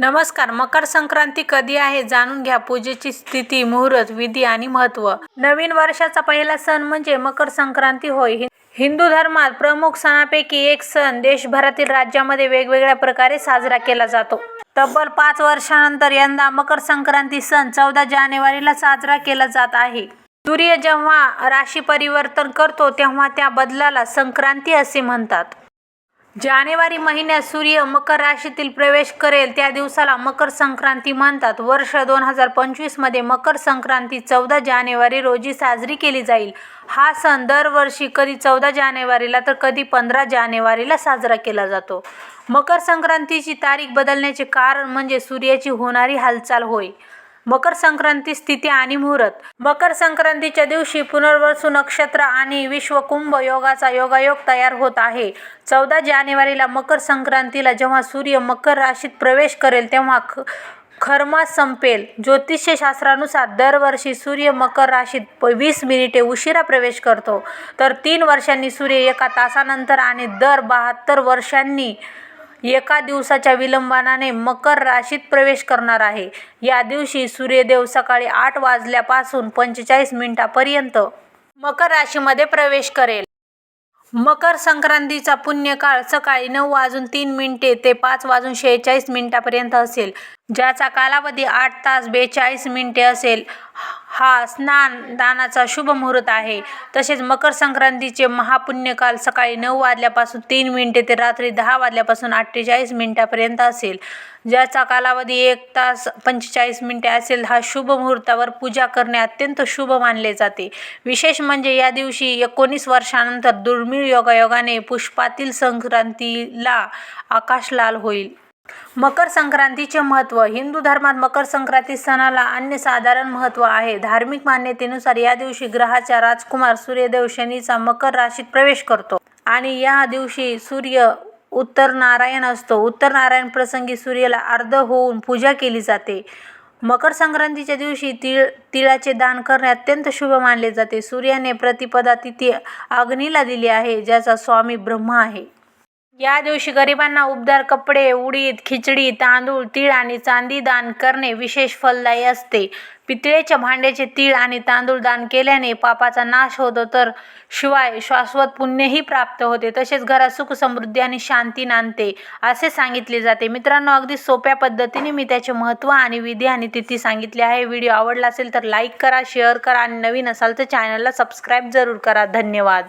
नमस्कार मकर संक्रांती कधी आहे जाणून घ्या. पूजेची स्थिती मुहूर्त विधी आणि महत्त्व नवीन वर्षाचा पहिला सण म्हणजे मकर संक्रांती होय. हिंदू धर्मात प्रमुख सणापैकी एक सण देशभरातील राज्यामध्ये वेगवेगळ्या प्रकारे साजरा केला जातो. तब्बल पाच वर्षानंतर यंदा मकर संक्रांती सण चौदा जानेवारीला साजरा केला जात आहे. सूर्य जेव्हा राशी परिवर्तन करतो तेव्हा त्या बदलाला संक्रांती असे म्हणतात. जानेवारी महिन्यात सूर्य मकर राशीतील प्रवेश करेल. त्या दिवसाला मकर संक्रांती म्हणतात. वर्ष दोन हजार पंचवीसमध्ये मकर संक्रांती चौदा जानेवारी रोजी साजरी केली जाईल. हा सण दरवर्षी कधी चौदा जानेवारीला तर कधी पंधरा जानेवारीला साजरा केला जातो. मकर संक्रांतीची तारीख बदलण्याचे कारण म्हणजे सूर्याची होणारी हालचाल होय. मकर संक्रांती स्थिती आणि मुहूर्त. मकर संक्रांतीच्या दिवशी पुनर्वसू नक्षत्र आणि विश्वकुंभ योगाचा योगायोग तयार होत आहे. चौदा जानेवारीला मकर संक्रांतीला जेव्हा सूर्य मकर राशीत प्रवेश करेल तेव्हा ख खरमास संपेल. ज्योतिषशास्त्रानुसार दरवर्षी सूर्य मकर राशीत वीस मिनिटे उशिरा प्रवेश करतो. तर तीन वर्षांनी सूर्य एका तासानंतर आणि दर बहात्तर वर्षांनी एका दिवसाच्या विलंबानाने मकर राशीत प्रवेश करणार आहे. या दिवशी सूर्यदेव सकाळी आठ वाजल्यापासून पंचेचाळीस मिनिटापर्यंत मकर राशीमध्ये प्रवेश करेल. मकर संक्रांतीचा पुण्यकाळ सकाळी नऊ वाजून तीन मिनिटे ते पाच वाजून शेहेचाळीस मिनिटापर्यंत असेल. ज्याचा कालावधी आठ तास बेचाळीस मिनिटे असेल हा स्नान दानाचा शुभ मुहूर्त आहे. तसेच मकर संक्रांतीचे महापुण्यकाल सकाळी नऊ वाजल्यापासून तीन मिनिटे ते रात्री दहा वाजल्यापासून अठ्ठेचाळीस मिनिटापर्यंत असेल. ज्याचा कालावधी एक तास पंचेचाळीस मिनिटे असेल हा शुभ मुहूर्तावर पूजा करणे अत्यंत शुभ मानले जाते. विशेष म्हणजे या दिवशी एकोणीस वर्षानंतर दुर्मिळ योगायोगाने पुष्पातील संक्रांतीला आकाश लाल होईल. मकर संक्रांतीचे महत्त्व. हिंदू धर्मात मकर संक्रांती सणाला अन्यसाधारण महत्त्व आहे. धार्मिक मान्यतेनुसार या दिवशी ग्रहाचा राजकुमार सूर्यदेव शनीचा मकर राशीत प्रवेश करतो आणि या दिवशी सूर्य उत्तर नारायण असतो. उत्तर नारायण प्रसंगी सूर्याला अर्ध होऊन पूजा केली जाते. मकर संक्रांतीच्या दिवशी तिळ तिळाचे दान करणे अत्यंत शुभ मानले जाते. सूर्याने प्रतिपदा तिथी अग्नीला दिली आहे ज्याचा स्वामी ब्रह्मा आहे. या दिवशी गरिबांना उबदार कपडे उडीद खिचडी तांदूळ तीळ आणि चांदी दान करणे विशेष फलदायी असते. पितळेच्या भांड्याचे तीळ आणि तांदूळ दान केल्याने पापाचा नाश होतो तर शिवाय शाश्वत पुण्यही प्राप्त होते. तसेच घरात सुख समृद्धी आणि शांती नांदते असे सांगितले जाते. मित्रांनो अगदी सोप्या पद्धतीने मी त्याचे महत्त्व आणि विधी आणि तिथी सांगितली आहे. व्हिडिओ आवडला असेल तर लाईक करा शेअर करा आणि नवीन असाल तर चॅनलला सबस्क्राईब जरूर करा. धन्यवाद.